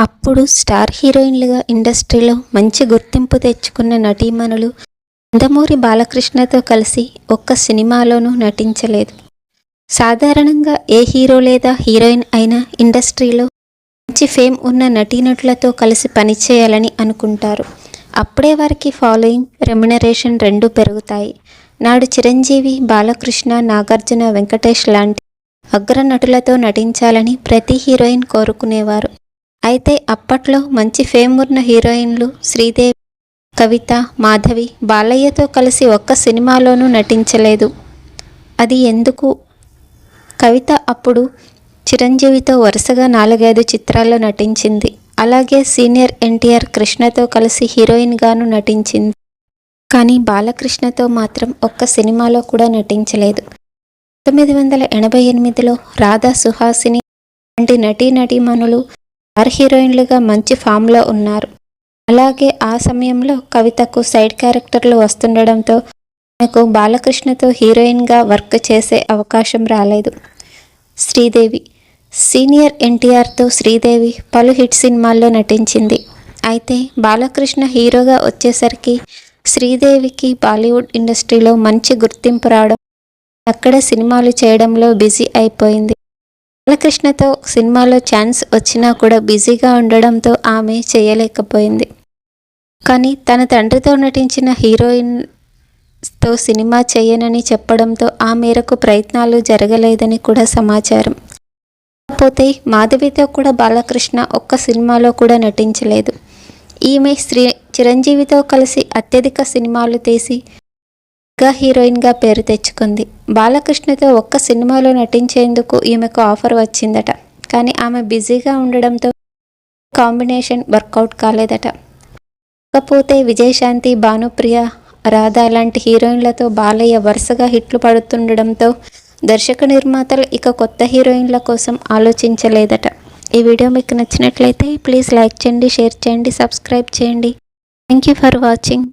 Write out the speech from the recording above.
అప్పుడు స్టార్ హీరోయిన్లుగా ఇండస్ట్రీలో మంచి గుర్తింపు తెచ్చుకున్న నటీమణులు నందమూరి బాలకృష్ణతో కలిసి ఒక్క సినిమాలోనూ నటించలేదు. సాధారణంగా ఏ హీరో లేదా హీరోయిన్ అయినా ఇండస్ట్రీలో మంచి ఫేమ్ ఉన్న నటీనటులతో కలిసి పనిచేయాలని అనుకుంటారు. అప్పుడే వారికి ఫాలోయింగ్ రెమ్యునరేషన్ రెండూ పెరుగుతాయి. నాడు చిరంజీవి బాలకృష్ణ నాగార్జున వెంకటేష్ లాంటి అగ్ర నటులతో నటించాలని ప్రతి హీరోయిన్ కోరుకునేవారు. అయితే అప్పట్లో మంచి ఫేమ్ ఉన్న హీరోయిన్లు శ్రీదేవి కవిత మాధవి బాలయ్యతో కలిసి ఒక్క సినిమాలోనూ నటించలేదు. అది ఎందుకు? కవిత అప్పుడు చిరంజీవితో వరుసగా నాలుగైదు చిత్రాల్లో నటించింది. అలాగే సీనియర్ ఎన్టీఆర్ కృష్ణతో కలిసి హీరోయిన్గాను నటించింది. కానీ బాలకృష్ణతో మాత్రం ఒక్క సినిమాలో కూడా నటించలేదు. పంతొమ్మిది వందల ఎనభై ఎనిమిదిలో రాధా సుహాసిని వంటి నటీనటీమణులు స్టార్ హీరోయిన్లుగా మంచి ఫామ్లో ఉన్నారు. అలాగే ఆ సమయంలో కవితకు సైడ్ క్యారెక్టర్లు వస్తుండడంతో ఆమెకు బాలకృష్ణతో హీరోయిన్గా వర్క్ చేసే అవకాశం రాలేదు. శ్రీదేవి సీనియర్ ఎన్టీఆర్తో శ్రీదేవి పలు హిట్ సినిమాల్లో నటించింది. అయితే బాలకృష్ణ హీరోగా వచ్చేసరికి శ్రీదేవికి బాలీవుడ్ ఇండస్ట్రీలో మంచి గుర్తింపు రావడం అక్కడ సినిమాలు చేయడంలో బిజీ అయిపోయింది. బాలకృష్ణతో సినిమాలో ఛాన్స్ వచ్చినా కూడా బిజీగా ఉండడంతో ఆమె చేయలేకపోయింది. కానీ తన తండ్రితో నటించిన హీరోయిన్తో సినిమా చేయనని చెప్పడంతో ఆ మేరకు ప్రయత్నాలు జరగలేదని కూడా సమాచారం. కాకపోతే మాధవితో కూడా బాలకృష్ణ ఒక్క సినిమాలో కూడా నటించలేదు. ఈమె శ్రీ చిరంజీవితో కలిసి అత్యధిక సినిమాలు తీసి గా హీరోయిన్గా పేరు తెచ్చుకుంది. బాలకృష్ణతో ఒక్క సినిమాలో నటించేందుకు ఈమెకు ఆఫర్ వచ్చిందట. కానీ ఆమె బిజీగా ఉండడంతో కాంబినేషన్ వర్కౌట్ కాలేదట. కాకపోతే విజయశాంతి భానుప్రియ రాధా లాంటి హీరోయిన్లతో బాలయ్య వరుసగా హిట్లు పడుతుండడంతో దర్శక నిర్మాతలు ఇక కొత్త హీరోయిన్ల కోసం ఆలోచించలేదట. ఈ వీడియో మీకు నచ్చినట్లయితే ప్లీజ్ లైక్ చేయండి షేర్ చేయండి సబ్స్క్రైబ్ చేయండి. Thank you for watching.